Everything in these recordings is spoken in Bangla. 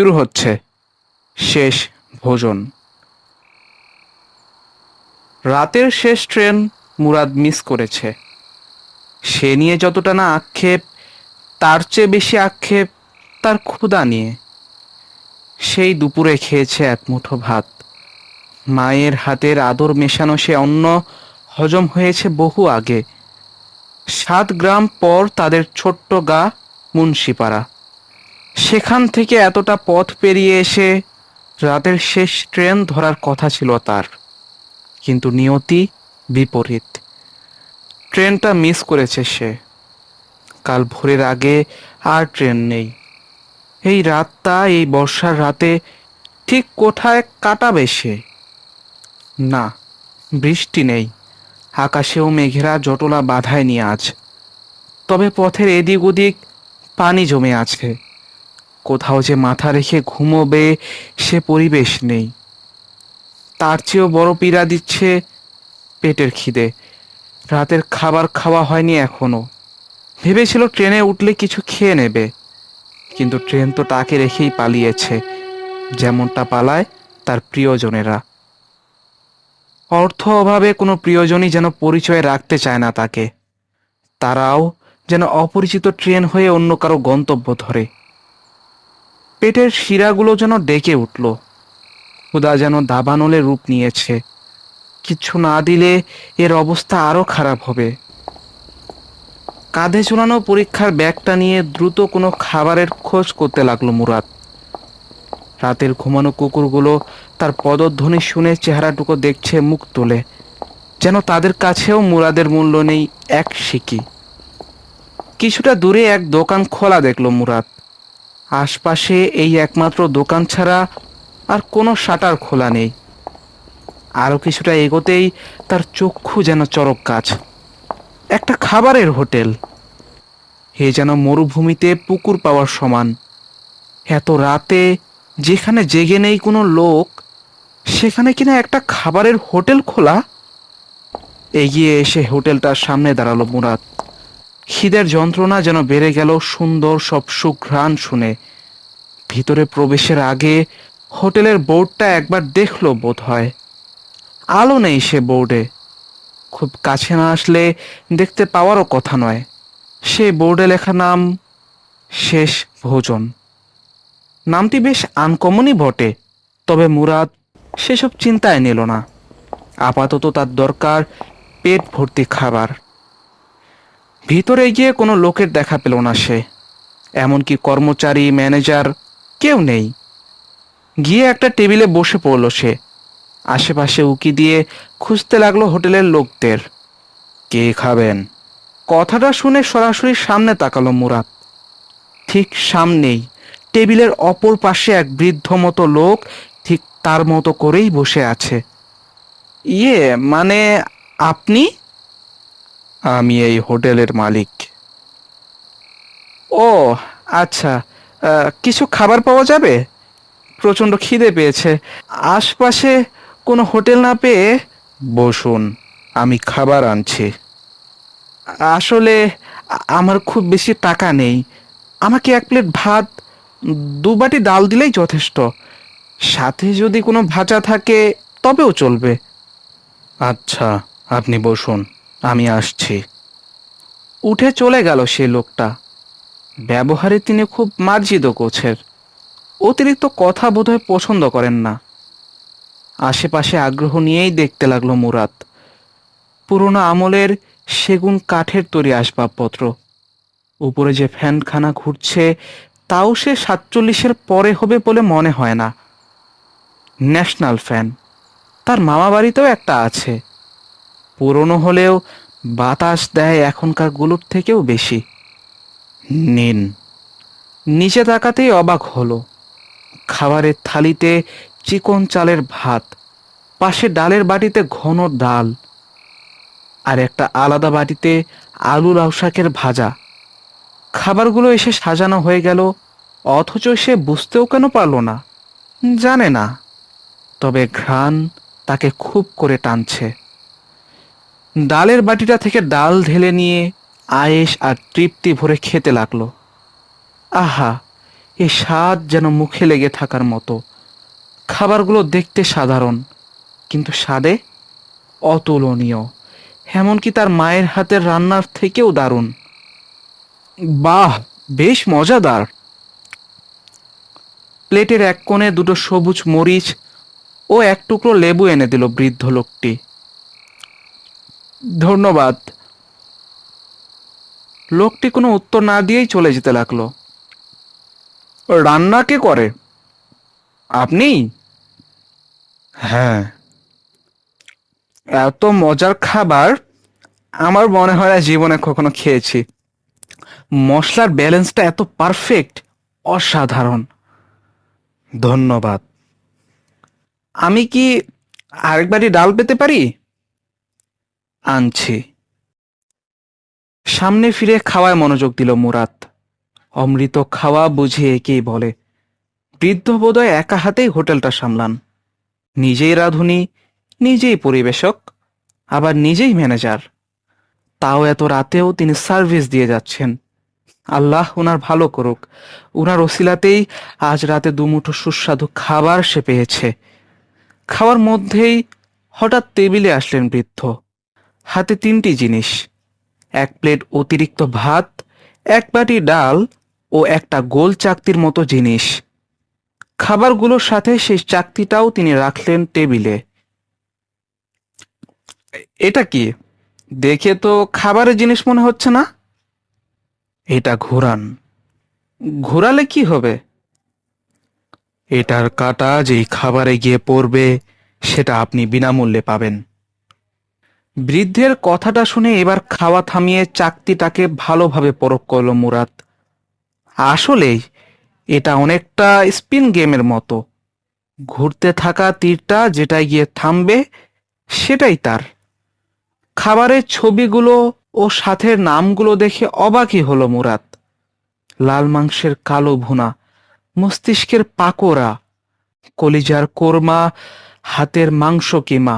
শুরু হচ্ছে শেষ ভোজন। রাতের শেষ ট্রেন মুরাদ মিস করেছে। সে নিয়ে যতটা না আক্ষেপ, তার চেয়ে বেশি আক্ষেপ তার ক্ষুধা নিয়ে। সেই দুপুরে খেয়েছে এক মুঠো ভাত। মায়ের হাতের আদর মেশানো সে অন্ন হজম হয়েছে বহু আগে। সাত গ্রাম পর তাদের ছোট্ট গা মুন্সিপাড়া। সেখান থেকে এতটা পথ পেরিয়ে এসে রাতের শেষ ট্রেন ধরার কথা ছিল তার। কিন্তু নিয়তি বিপরীত। ট্রেনটা মিস করেছে সে। কাল ভোরের আগে আর ট্রেন নেই। এই রাতটা, এই বর্ষার রাতে ঠিক কোথায় কাটাবে সে? না, বৃষ্টি নেই। আকাশেও মেঘেরা জটলা বাধায়নি আজ তবে পথের এদিক ওদিক পানি জমে আছে। কোথাও যে মাথা রেখে ঘুমোবে সে পরিবেশ নেই। তার চেয়েও বড় পীড়া দিচ্ছে পেটের খিদে। রাতের খাবার খাওয়া হয়নি এখনও। ভেবেছিল ট্রেনে উঠলে কিছু খেয়ে নেবে, কিন্তু ট্রেন তো তাকে রেখেই পালিয়েছে। যেমনটা পালায় তার প্রিয়জনেরা। অর্থ অভাবে কোনো প্রিয়জনই যেন পরিচয় রাখতে চায় না তাকে। তারাও যেন অপরিচিত ট্রেন হয়ে অন্য কারও গন্তব্য ধরে। পেটের শিরাগুলো যেন ডেকে উঠল। ক্ষুদা যেন দাবানলে রূপ নিয়েছে। কিছু না দিলে এর অবস্থা আরও খারাপ হবে। কাঁধে ঝুলানো পরীক্ষার ব্যাগটা নিয়ে দ্রুত কোনো খাবারের খোঁজ করতে লাগল মুরাদ। রাতের ঘুমানো কুকুরগুলো তার পদধ্বনি শুনে চেহারাটুকু দেখছে মুখ তোলে। যেন তাদের কাছেও মুরাদের মূল্য নেই এক সিকি কিছুটা দূরে এক দোকান খোলা দেখল মুরাদ। আশপাশে এই একমাত্র দোকান ছাড়া আর কোনো শাটার খোলা নেই। আরও কিছুটা এগোতেই তার চক্ষু যেন চরক কাজ। একটা খাবারের হোটেল। এ যেন মরুভূমিতে পুকুর পাওয়ার সমান। এত রাতে যেখানে জেগে নেই কোনো লোক, সেখানে কিনা একটা খাবারের হোটেল খোলা? এগিয়ে এসে হোটেলটার সামনে দাঁড়াল মুরাদ। খিদের যন্ত্রণা যেন বেড়ে গেল সুন্দর সব সুঘ্রাণ শুনে। ভিতরে প্রবেশের আগে হোটেলের বোর্ডটা একবার দেখল বোধ হয় আলো নেই সে বোর্ডে। খুব কাছে না আসলে দেখতে পাওয়ারও কথা নয়। সে বোর্ডে লেখা নাম, শেষ ভোজন। নামটি বেশ আনকমনই বটে, তবে মুরাদ সেসব চিন্তায় নিল না। আপাতত তার দরকার পেট ভর্তি খাবার। ভিতরে গিয়ে কোনো লোকের দেখা পেল না সে। এমনকি কর্মচারী, ম্যানেজার কেউ নেই। গিয়ে একটা টেবিলে বসে পড়ল সে। আশেপাশে উকি দিয়ে খুঁজতে লাগল হোটেলের লোকদের। কে খাবেন? কথাটা শুনে সরাসরি সামনে তাকালো মুরাদ। ঠিক সামনেই টেবিলের অপর পাশে এক বৃদ্ধ মতো লোক ঠিক তার মতো করেই বসে আছে। ইয়ে মানে আপনি? আমি এই হোটেলের মালিক। ও আচ্ছা কিছু খাবার পাওয়া যাবে? প্রচণ্ড খিদে পেয়েছে। আশপাশে কোনো হোটেল না পেয়ে বসুন, আমি খাবার আনছি। আসলে আমার খুব বেশি টাকা নেই। আমাকে এক প্লেট ভাত, দু বাটি ডাল দিলেই যথেষ্ট। সাথে যদি কোনো ভাজা থাকে, তবেও চলবে। আচ্ছা আপনি বসুন। আমি আসছি। উঠে চলে গেল সে লোকটা। ব্যবহারে তিনি খুব মার্জিত গোছের। অতিরিক্ত কথা বোধহয় পছন্দ করেন না। আশেপাশে আগ্রহ নিয়েই দেখতে লাগল মুরাদ। পুরোনো আমলের সেগুন কাঠের তৈরি আসবাবপত্র। উপরে যে ফ্যানখানা ঘুরছে, তাও সে সাতচল্লিশের পরে হবে বলে মনে হয় না। National fan. তার মামা বাড়িতেও একটা আছে। পুরনো হলেও বাতাস দেয় এখনকারগুলোর থেকেও বেশি। নিন। নিচে তাকাতেই অবাক হলো। খাবারের থালিতে চিকন চালের ভাত, পাশে ডালের বাটিতে ঘন ডাল, আর একটা আলাদা বাটিতে আলু লাউ শাকের ভাজা। খাবারগুলো এসে সাজানো হয়ে গেল, অথচ সে বুঝতেও কেন পারল না। জানে না, তবে ঘ্রাণ তাকে খুব করে টানছে। ডালের বাটিটা থেকে ডাল ঢেলে নিয়ে আয়েশ আর তৃপ্তি ভরে খেতে লাগল। আহা, এ স্বাদ যেন মুখে লেগে থাকার মতো। খাবারগুলো দেখতে সাধারণ, কিন্তু স্বাদে অতুলনীয়, এমনকি তার মায়ের হাতের রান্নার থেকেও দারুণ। বাহ, বেশ মজাদার। প্লেটের এক কোণে দুটো সবুজ মরিচ ও এক টুকরো লেবু এনে দিল বৃদ্ধ লোকটি। ধন্যবাদ। লোকটি কোনো উত্তর না দিয়েই চলে যেতে লাগল। রান্না কে করে? আপনি? হ্যাঁ। এত মজার খাবার আমার মনে হয় না জীবনে কখনো খেয়েছি। মশলার ব্যালেন্সটা এত পারফেক্ট অসাধারণ। ধন্যবাদ। আমি কি আরেকবারই ডাল পেতে পারি? আনছি। সামনে ফিরে খাওয়ায় মনোযোগ দিল মুরাত অমৃত খাওয়া বুঝে একেই বলে। বৃদ্ধ বোধহয় একা হাতেই হোটেলটা সামলান। নিজেই রাঁধুনি, নিজেই পরিবেশক, আবার নিজেই ম্যানেজার। তাও এত রাতেও তিনি সার্ভিস দিয়ে যাচ্ছেন। আল্লাহ ওনার ভালো করুক। ওনার ওসিলাতেই আজ রাতে দুমুঠো সুস্বাদু খাবার সে পেয়েছে। খাওয়ার মধ্যেই হঠাৎ টেবিলে আসলেন বৃদ্ধ। হাতে তিনটি জিনিস। এক প্লেট অতিরিক্ত ভাত, এক বাটি ডাল ও একটা গোল চাকতির মতো জিনিস। খাবারগুলোর সাথে সেই চাকতিটাও তিনি রাখলেন টেবিলে। এটা কি? দেখে তো খাবারের জিনিস মনে হচ্ছে না? এটা ঘোরান। ঘোরালে কি হবে? এটার কাটা যেই খাবারে গিয়ে পড়বে, সেটা আপনি বিনামূল্যে পাবেন। বৃদ্ধের কথাটা শুনে এবার খাওয়া থামিয়ে চাকতিটাকে ভালোভাবে পরখ করল মুরাদ। আসলেই এটা অনেকটা স্পিন গেমের মতো। ঘুরতে থাকা তীরটা যেটায় গিয়ে থামবে, সেটাই তার। খাবারের ছবিগুলো ও সাথের নামগুলো দেখে অবাকই হলো মুরাদ। লাল মাংসের কালো ভুনা, মস্তিষ্কের পাকোড়া, কলিজার কোরমা, হাতের মাংস কিমা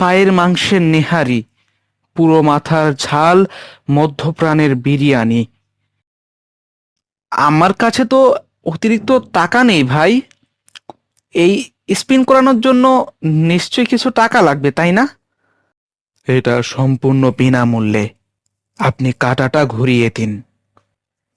পায়ের মাংসের নেহারি, পুরো মাথার ঝাল, মধ্যপ্রাণের বিরিয়ানি। আমার কাছে তো অতিরিক্ত টাকা নেই ভাই। এই স্পিন করানোর জন্য নিশ্চয়ই কিছু টাকা লাগবে, তাই না? এটা সম্পূর্ণ বিনামূল্যে। আপনি কাটাটা ঘুরিয়ে দিন।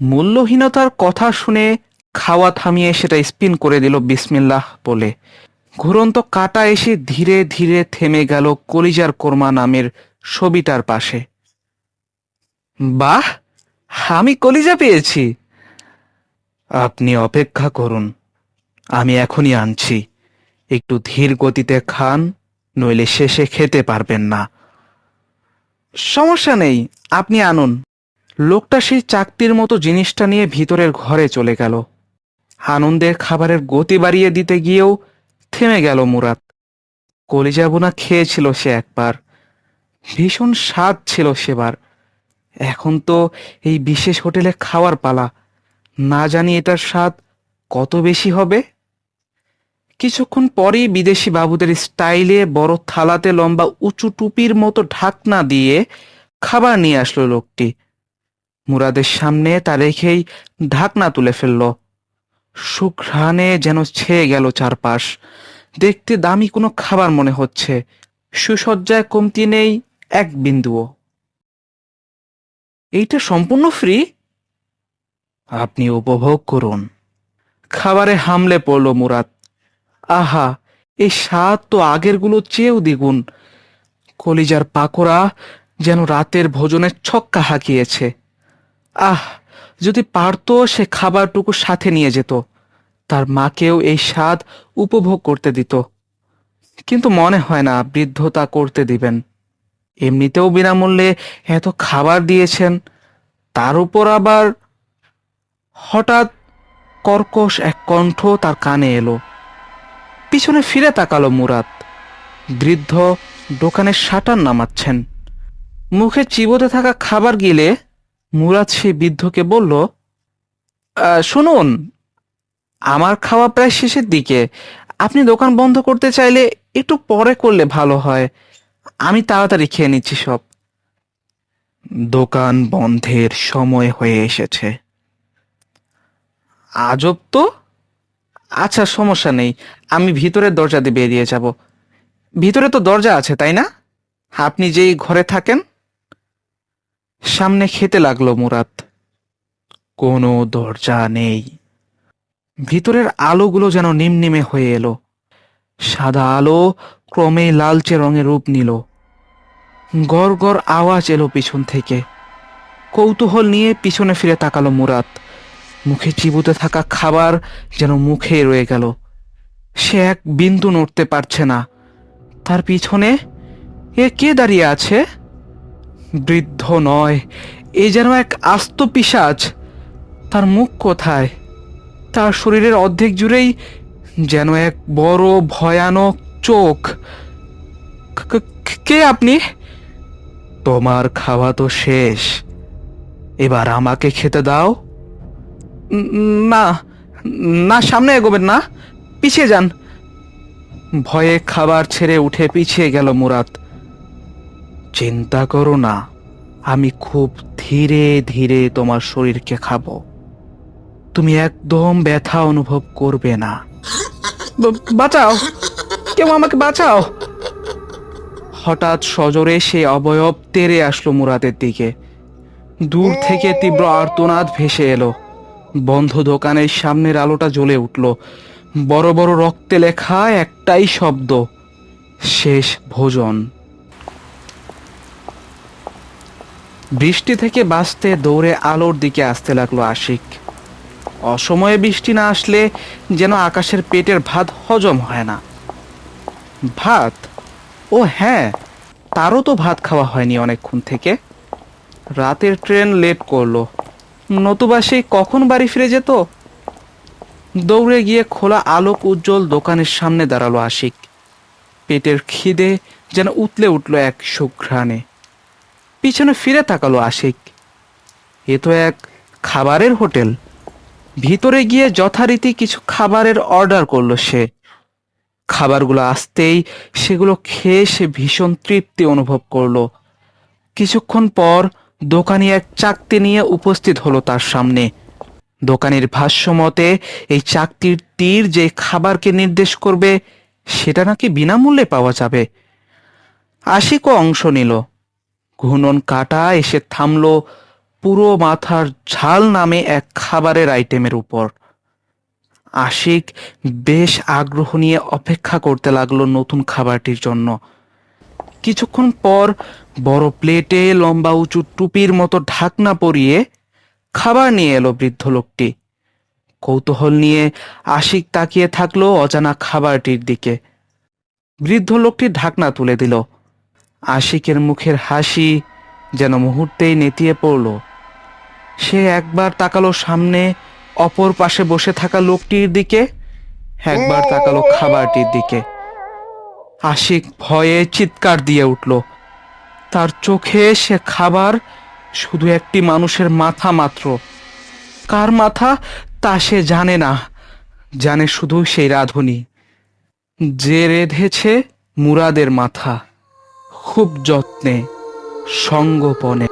মূল্যহীনতার কথা শুনে খাওয়া থামিয়ে সেটা স্পিন করে দিল বিসমিল্লাহ বলে। ঘুরন্ত কাটা এসে ধীরে ধীরে থেমে গেল কলিজার কোরমা নামের ছবিটার পাশে। বাহ, আমি কলিজা পেয়েছি। আপনি অপেক্ষা করুন, আমি এখনই আনছি। একটু ধীর গতিতে খান, নইলে শেষে খেতে পারবেন না। সমস্যা নেই, আপনি আনুন। লোকটা সেই চাকতির মতো জিনিসটা নিয়ে ভিতরের ঘরে চলে গেল। আনন্দের খাবারের গতি বাড়িয়ে দিতে গিয়েও থেমে গেল মুরাদ। কলিজা বোনা খেয়েছিল সে একবার। ভীষণ স্বাদ ছিল সেবার। এখন তো এই বিশেষ হোটেলে খাওয়ার পালা। না জানি এটার স্বাদ কত বেশি হবে? কিছুক্ষণ পরেই বিদেশি বাবুদের স্টাইলে বড় থালাতে লম্বা উঁচু টুপির মতো ঢাকনা দিয়ে খাবার নিয়ে আসলো লোকটি। মুরাদের সামনে তা রেখেই ঢাকনা তুলে ফেলল। সুঘ্রাণে যেন ছেয়ে গেল চারপাশ। দেখতে দামি কোনো খাবার মনে হচ্ছে। সুসজ্জায় কমতি নেই এক বিন্দুও। এইটা সম্পূর্ণ ফ্রি? আপনি উপভোগ করুন। খাবারে হামলে পড়ল মুরাদ। আহা, এই স্বাদ তো আগেরগুলো চেয়েও দ্বিগুণ। কলিজার পাকোড়া যেন রাতের ভোজনের ছক্কা হাঁকিয়েছে। আহ, যদি পারতো সে খাবারটুকু সাথে নিয়ে যেত। তার মাকেও এই স্বাদ উপভোগ করতে দিত। কিন্তু মনে হয় না বৃদ্ধ তা করতে দিবেন। এমনিতেও বিনামূল্যে এত খাবার দিয়েছেন, তার উপর আবার হঠাৎ কর্কশ এক কণ্ঠ তার কানে এলো। পিছনে ফিরে তাকালো মুরাদ। বৃদ্ধ দোকানের শাটার নামাচ্ছেন। মুখে চিবোতে থাকা খাবার গিলে মুরাদ সেই বৃদ্ধকে বলল শুনুন আমার খাওয়া প্রায় শেষের দিকে। আপনি দোকান বন্ধ করতে চাইলে একটু পরে করলে ভালো হয়। আমি তাড়াতাড়ি খেয়ে নিচ্ছি সব। দোকান বন্ধের সময় হয়ে এসেছে। আজব তো? আচ্ছা সমস্যা নেই। আমি ভিতরের দরজা দিয়ে বেরিয়ে যাব। ভিতরে তো দরজা আছে, তাই না? আপনি যেই ঘরে থাকেন, সামনে খেতে লাগল মুরাদ। কোনো দরজা নেই। ভিতরের আলোগুলো যেন নিমনিমে হয়ে এলো। সাদা আলো ক্রমে লালচে রঙের রূপ নিল। গড় গড় আওয়াজ এলো পিছন থেকে। কৌতূহল নিয়ে পিছনে ফিরে তাকালো মুরাদ। মুখে চিবুতে থাকা খাবার যেন মুখে রয়ে গেল। সে এক বিন্দু নড়তে পারছে না। তার পিছনে এ কে দাঁড়িয়ে আছে? বৃদ্ধ নয়, এ যেন এক আস্ত পিসাজ তার মুখ কোথায়? তার শরীরের অর্ধেক জুড়েই যেন এক বড় ভয়ানক চোখ। ক- আপনি? তোমার খাওয়া তো শেষ। এবার আমাকে খেতে দাও। না না, সামনে এগোবেন না। পিছিয়ে যান। ভয়ে খাবার ছেড়ে উঠে পিছিয়ে গেল মুরাদ। চিন্তা করো না, আমি খুব ধীরে ধীরে তোমার শরীরকে খাব। তুমি একদম ব্যথা অনুভব করবে না। বাঁচাও। কেউ আমাকে বাঁচাও। হঠাৎ সজোরে সে অবয়ব তেরে আসলো মুরাদের দিকে। দূর থেকে তীব্র আর্তনাদ ভেসে এলো। বন্ধ দোকানের সামনের আলোটা জ্বলে উঠল। বড় বড় রক্তে লেখা একটাই শব্দ শেষ ভোজন। বৃষ্টি থেকে বাঁচতে দৌড়ে আলোর দিকে আসতে লাগল আশিক। অসময়ে বৃষ্টি না আসলে যেন আকাশের পেটের ভাত হজম হয় না। ভাত? ও হ্যাঁ তারও তো ভাত খাওয়া হয়নি অনেকক্ষণ থেকে। রাতের ট্রেন লেট করল। নতুবা সে কখন বাড়ি ফিরে যেত? দৌড়ে গিয়ে খোলা আলোক উজ্জ্বল দোকানের সামনে দাঁড়াল আশিক। পেটের খিদে যেন উতলে উঠল এক সুঘ্রাণে। পিছনে ফিরে তাকালো আশিক। এ তো এক খাবারের হোটেল। ভিতরে গিয়ে যথারীতি কিছু খাবারের অর্ডার করল সে। খাবারগুলো আসতেই সেগুলো খেয়ে সে ভীষণ তৃপ্তি অনুভব করল। কিছুক্ষণ পর দোকানি এক চাকতি নিয়ে উপস্থিত হলো তার সামনে। দোকানের ভাষ্য মতে, এই চাকতির তীর যে খাবারকে নির্দেশ করবে, সেটা নাকি বিনামূল্যে পাওয়া যাবে। আশিকও অংশ নিল। ঘূর্ণন কাটা এসে থামলো পুরো মাথার ঝাল নামে এক খাবারের আইটেমের উপর। আশিক বেশ আগ্রহ নিয়ে অপেক্ষা করতে লাগল নতুন খাবারটির জন্য। কিছুক্ষণ পর বড় প্লেটে লম্বা উঁচু টুপির মতো ঢাকনা পরিয়ে খাবার নিয়ে এলো বৃদ্ধ লোকটি। কৌতূহল নিয়ে আশিক তাকিয়ে থাকল অজানা খাবারটির দিকে। বৃদ্ধ লোকটি ঢাকনা তুলে দিল। আশিকের মুখের হাসি যেন মুহূর্তেই নেতিয়ে পড়ল। সে একবার তাকালো সামনে, অপর পাশে বসে থাকা লোকটির দিকে, একবার তাকালো খাবারটির দিকে। আশিক ভয়ে চিৎকার দিয়ে উঠল। তার চোখে সে খাবার শুধু একটি মানুষের মাথা মাত্র। কার মাথা? তা সে জানে না। জানে শুধু সেই রাধুনি। যে রেধেছে মুরাদের মাথা। খুব যত্নে, সঙ্গোপনে।